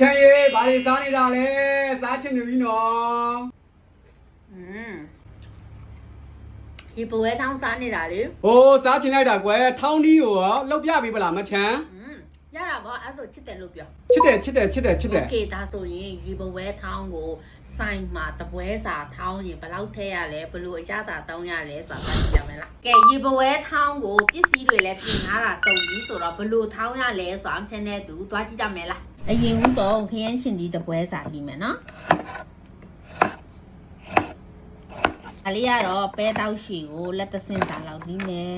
ချမ်းရေဘာတွေစားနေတာလဲစားချင်နေပြီနော် อืมဒီပွဲထောင်းစားနေတာလေ ဟိုးစားချင်လိုက်တာကွယ်ထောင်းဒီကိုရောလှုပ်ပြပေးပလားမချမ်း อืม ရတာပေါ့အဲ့ဆိုချစ်တယ်လို့ပြော ချစ်တယ်ချစ်တယ်ချစ်တယ်ချစ်တယ် โอเคဒါဆိုရင်ဒီပွဲထောင်းကိုဆိုင်မှာတပွဲစာထောင်းရင်ဘယ်လောက်ထည့်ရလဲဘယ်လိုအရသာတောင်းရလဲဆိုတာသိကြမယ်လားကဲဒီပွဲထောင်းကိုပစ္စည်းတွေလည်းပြင်ထားတာစုံပြီးဆိုတော့ဘယ်လိုထောင်းရလဲဆိုတာအချင်းနဲ့တူသွားကြည့်ကြမယ်လားအရင်ဦးဆုံးခရမ်းရှင်ဒီတပွဲစာလိမယ်နော် အလေးကတော့ပဲတောက်ရှည်ကိုလက်တဆင်စာလောက်ပြီးမယ်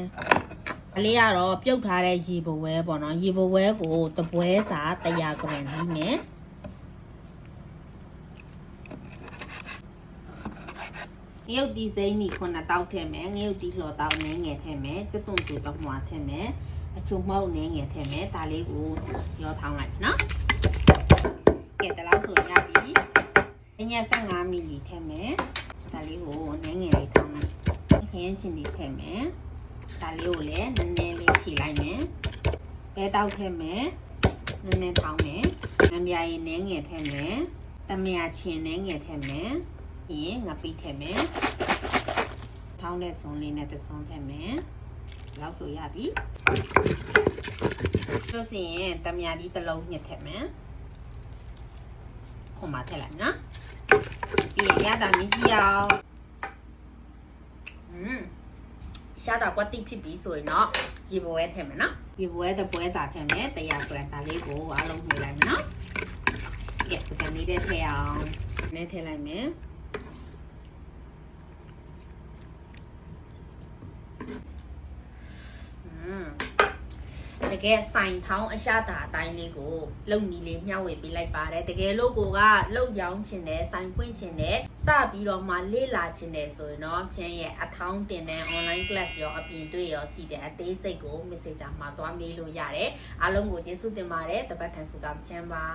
အလေးကတော့ပြုတ်ထားတဲ့ရေဘဝဲပေါ့နော်ရေဘဝဲကိုတပွဲစာ100 gram ပြီးမယ်ငရုတ်ဒီစိမ့်နီခုနှစ်တောက်ထည့်မယ်ငရုတ်ဒီလှော်တောက်နည်းငယ်ထည့်မယ်စက်သွန်တူတော့မွာထည့်မယ်အချုံမောက်နည်းငယ်ထည့်မယ်ဒါလေးကိုရောထောင်းလိုက်နော်ကဲတလောက်ဆိုရပြီအညက်15မီလီထည့်မယ်ဒါလေးကိုနည်းငယ်လေးထောင်းလိုက်ခရမ်းချင်လေးထည့်မယ် ဒါလေးကိုလည်းနည်းနည်းလေးခြိလိုက်မယ်ဘဲတောက်ထည့်မယ်နည်းနည်းထောင်းမယ်ငပြာရည်နည်းငယ်ထည့်မယ်တမယာချင်နည်းငယ်ထည့်မယ်ပြီးရင်ငပိထည့်မယ်ထောင်းတဲ့စုံလေးနဲ့တစ်စုံထည့်မယ်လောက်ဆိုရပြီဆိုစရင်တမယာဒီတစ်လုံးညှစ်ထည့်မယ်ခုမှထည့်လိုက်နော်ပြီးရင်ရတာမြည်ကြည့်အောင်อืม ရှာတာကွက်တိဖြစ်ပြီဆိုရင်တော့ရေပွဲထည့်မယ်နော်ရေပွဲတပွဲစာထည့်မယ်တရားကလန်တာလေးကိုအားလုံးနှိလိုက်မယ်နော်ကဲဒီနေ့ထည့်အောင်နဲ့ထည့်လိုက်မယ်อืมတ ကယ်ဆိုင်ထောင်းအရှာတာအတိုင်းလေးကိုလုံနီလေးမျှဝေပေးလိုက်ပါတယ်တကယ်လို့ကိုကလုံရောင်းချင်တယ်ဆိုင်ဖွင့်ချင်တယ်စပြီးတော့မှလေ့လာချင်တယ်ဆိုရင်တော့ချင်းရဲ့အထောင်းတင်တဲ့ online class ရောအပြင်တွေ့ရောစီတဲ့အသေးစိတ်ကို message မှာသွားမေးလို့ရတယ်အားလုံးကိုကျေးဇူးတင်ပါတယ်တပတ်ခံစုကချမ်းပါ